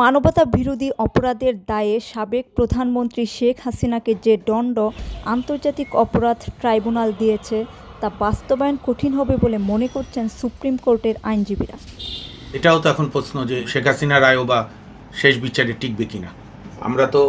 মানবতা বিরোধী অপরাধের দায়ে সাবেক প্রধানমন্ত্রী শেখ হাসিনাকে যে দণ্ড আন্তর্জাতিক অপরাধ ট্রাইব্যুনাল দিয়েছে তা বাস্তবায়ন কঠিন হবে বলে মনে করছেন সুপ্রিম কোর্টের আইনজীবীরা। এটাও তো এখন প্রশ্ন যে শেখ হাসিনা রায়ও বা শেষ বিচারে টিকবে কিনা। আমরা তো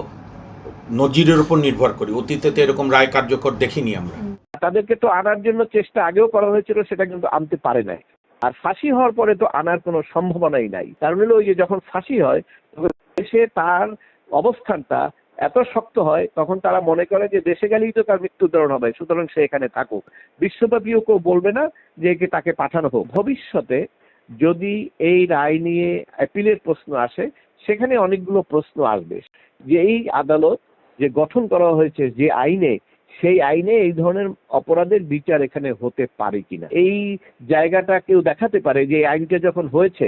নজিরের উপর নির্ভর করি অতীতে তো এরকম রায় কার্যকর দেখিনি আমরা। তাদেরকে তো আনার জন্য চেষ্টা আগেও করা হয়েছিল সেটা কিন্তু আনতে পারে নাই। আর ফাঁসি হওয়ার পরে তো আনার কোনো সম্ভাবনাই নাই। কারণ হলো ওই যে যখন ফাঁসি হয়, তখন দেশে তার অবস্থানটা এত শক্ত হয়, তখন তারা মনে করে যে দেশে গেলেই তো তার মৃত্যুদরণ হবে, সুতরাং সে এখানে থাকুক। বিশ্বব্যাপীও কেউ বলবে না যে তাকে পাঠানো হোক। ভবিষ্যতে যদি এই রায় নিয়ে অ্যাপিলের প্রশ্ন আসে, সেখানে অনেকগুলো প্রশ্ন আসবে। যে এই আদালত যে গঠন করা হয়েছে যে আইনে সেই আইনে এই ধরনের অপরাধের বিচার এখানে হতে পারে কিনা। এই জায়গাটা কেউ দেখাতে পারে যে আইনটা যখন হয়েছে,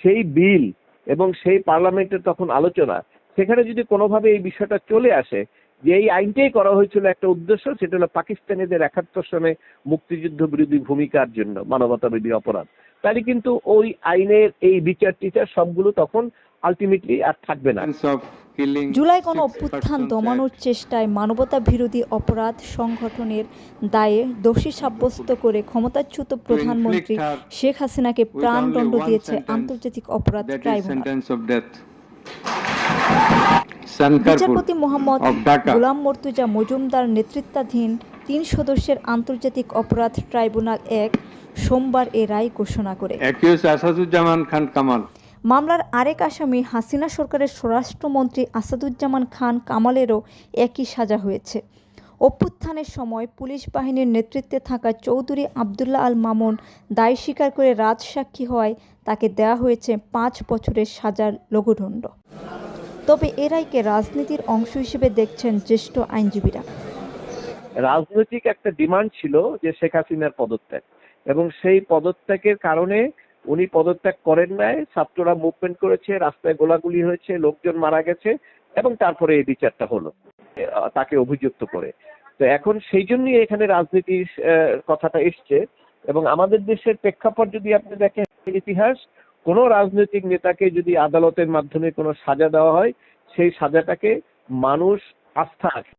সেই বিল এবং সেই পার্লামেন্টের তখন আলোচনা, সেখানে যদি কোনোভাবে এই বিষয়টা চলে আসে যে এই আইনটাই করা হয়েছিল একটা উদ্দেশ্য, সেটা হলো পাকিস্তানিদের একাত্তর সনে মুক্তিযুদ্ধ বিরোধী ভূমিকার জন্য মানবতা বিরোধী অপরাধ। তাহলে কিন্তু ওই আইনের এই বিচার টিচার সবগুলো তখন আলটিমেটলি আর থাকবে না। জুলাই গণ অভ্যুত্থান দমানোর চেষ্টায় মানবতা বিরোধী অপরাধ সংগঠনের দায়ে দোষী সাব্যস্ত করে ক্ষমতাচ্যুত প্রধানমন্ত্রী শেখ হাসিনাকে প্রাণদণ্ড দিয়েছে আন্তর্জাতিক অপরাধ ট্রাইব্যুনাল। বিচারপতি মোহাম্মদ গোলাম মর্তুজা মজুমদার নেতৃত্বাধীন তিন সদস্যের আন্তর্জাতিক অপরাধ ট্রাইব্যুনাল এক সোমবার এ রায় ঘোষণা করে। খান কামাল। মামলার আরেক আসামি হাসিনা সরকারের স্বরাষ্ট্রমন্ত্রী আসাদুজ্জামান খান কামালেরও একই সাজা হয়েছে। অভ্যুত্থানের সময় পুলিশ বাহিনীর নেতৃত্বে থাকা চৌধুরী আবদুল্লাহ আল মামুন দায় স্বীকার করে রাজসাক্ষী হওয়ায় তাকে দেওয়া হয়েছে পাঁচ বছরের সাজার লঘুদণ্ড। তবে এ রায়কে রাজনীতির অংশ হিসেবে দেখছেন জ্যেষ্ঠ আইনজীবীরা। রাজনৈতিক একটা ডিমান্ড ছিল যে শেখ হাসিনার পদত্যাগ এবং সেই পদত্যাগের কারণে উনি পদত্যাগ করেন নাই, ছাত্ররা মুভমেন্ট করেছে, রাস্তায় গোলাগুলি হয়েছে, লোকজন মারা গেছে, এবং তারপরে এই বিচারটা হলো তাকে অভিযুক্ত করে। তো এখন সেই জন্যই এখানে রাজনীতির কথাটা এসছে, এবং আমাদের দেশের প্রেক্ষাপট যদি আপনি দেখেন ইতিহাস, কোনো রাজনৈতিক নেতাকে যদি আদালতের মাধ্যমে কোনো সাজা দেওয়া হয়, সেই সাজাটাকে মানুষ আস্থা রাখে।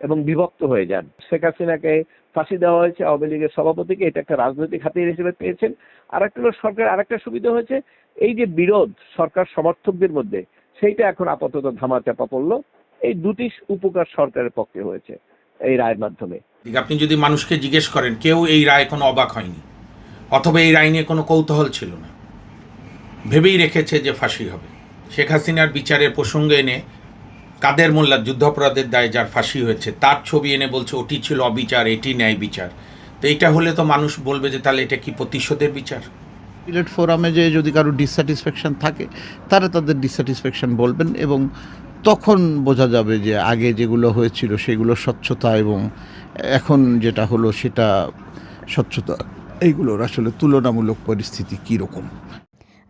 এবং বিভক্ত হয়ে যান। শেখ হাসিনাকে ফাঁসি দেওয়া হয়েছে, আওয়ামী লীগের সভাপতিকে। এটা একটা রাজনৈতিক হাতিয়ার হিসেবে পেয়েছেন। আর একটা সরকার আরেকটা সুবিধা হয়েছে, এই যে বিরোধ সরকার সমর্থকদের মধ্যে, সেইটা এখন আপাতত ধামাচাপা পড়ল। এই দুটি উপকার সরকারের পক্ষে হয়েছে এই রায়ের মাধ্যমে। আপনি যদি মানুষকে জিজ্ঞেস করেন, কেউ এই রায় কোনো অবাক হয়নি? অথবা এই রায় নিয়ে কোনো কৌতূহল ছিল না? ভেবেই রেখেছে যে ফাঁসি হবে। শেখ হাসিনার বিচারের প্রসঙ্গে এনে কাদের মোল্লা যুদ্ধাপরাধের দায়ে যার ফাঁসি হয়েছে তার ছবি এনে বলছে ওটি ছিল অবিচার এটি ন্যায় বিচার। তো এটা হলে তো মানুষ বলবে যে তাহলে এটা কি প্রতিশোধের বিচার? সিলেট ফোরামে যে যদি কারও ডিসস্যাটিসফ্যাকশন থাকে তারা তাদের ডিসস্যাটিসফ্যাকশন বলবেন এবং তখন বোঝা যাবে যে আগে যেগুলো হয়েছিল সেগুলো স্বচ্ছতা এবং এখন যেটা হলো সেটা স্বচ্ছতা। এইগুলোর আসলে তুলনামূলক পরিস্থিতি কীরকম?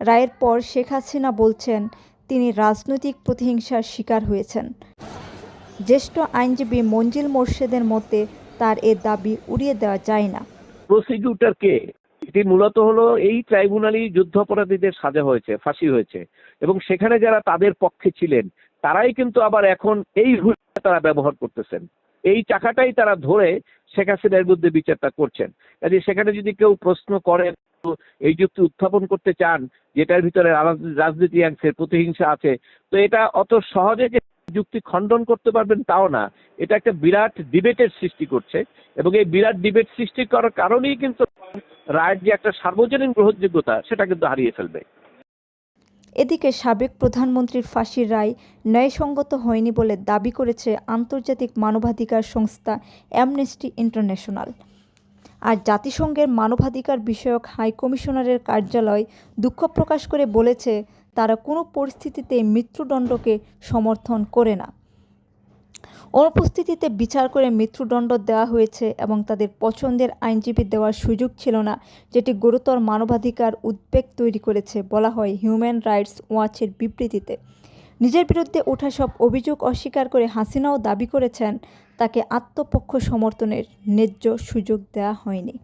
রায়ের পর শেখ হাসিনা বলছেন তিনি রাজনৈতিক প্রতিহিংসার শিকার হয়েছেন। জ্যেষ্ঠ আইনজীবী মঞ্জিল মোর্শেদের মতে তার এ দাবি উড়িয়ে দেওয়া যায় না। প্রসিকিউটরকে এটি মূলত হলো এই ট্রাইব্যুনালই যুদ্ধাপরাধীদের সাজা হয়েছে, ফাঁসি হয়েছে এবং সেখানে যারা তাদের পক্ষে ছিলেন, তারাই কিন্তু আবার এখন এই ভূমিকা তারা ব্যবহার করতেছেন। এই চাকাটাই তারা ধরে শেখ হাসিনার বিরুদ্ধে বিচারটা করছেন। কাজে সেখানে যদি কেউ প্রশ্ন করেন এই যুক্তি উত্থাপন করতে চান, যেটার ভিতরে রাজনীতি অংশের প্রতিহিংসা আছে। তো এটা অত সহজে যে যুক্তি খণ্ডন করতে পারবেন তাও না। এটা একটা বিরাট ডিবেটের সৃষ্টি করছে এবং এই বিরাট ডিবেট সৃষ্টি করার কারণেই কিন্তু রায়ের যে একটা সার্বজনীন গ্রহণযোগ্যতা, সেটা কিন্তু হারিয়ে ফেলবে। এদিকে সাবেক প্রধানমন্ত্রীর ফাঁসির রায় ন্যায়সঙ্গত হয়নি বলে দাবি করেছে আন্তর্জাতিক মানবাধিকার সংস্থা অ্যামনেস্টি ইন্টারন্যাশনাল। আর জাতিসংঘের মানবাধিকার বিষয়ক হাই কমিশনারের কার্যালয় দুঃখ প্রকাশ করে বলেছে, তারা কোনো পরিস্থিতিতে মৃত্যুদণ্ডকে সমর্থন করে না। অনুপস্থিতিতে বিচার করে মৃত্যুদণ্ড দেওয়া হয়েছে এবং তাদের পছন্দের আইনজীবী দেওয়ার সুযোগ ছিল না, যেটি গুরুতর মানবাধিকার উদ্বেগ তৈরি করেছে বলা হয় হিউম্যান রাইটস ওয়াচের বিবৃতিতে। নিজের বিরুদ্ধে ওঠা সব অভিযোগ অস্বীকার করে হাসিনাও দাবি করেছেন, তাকে আত্মপক্ষ সমর্থনের ন্যায্য সুযোগ দেওয়া হয়নি।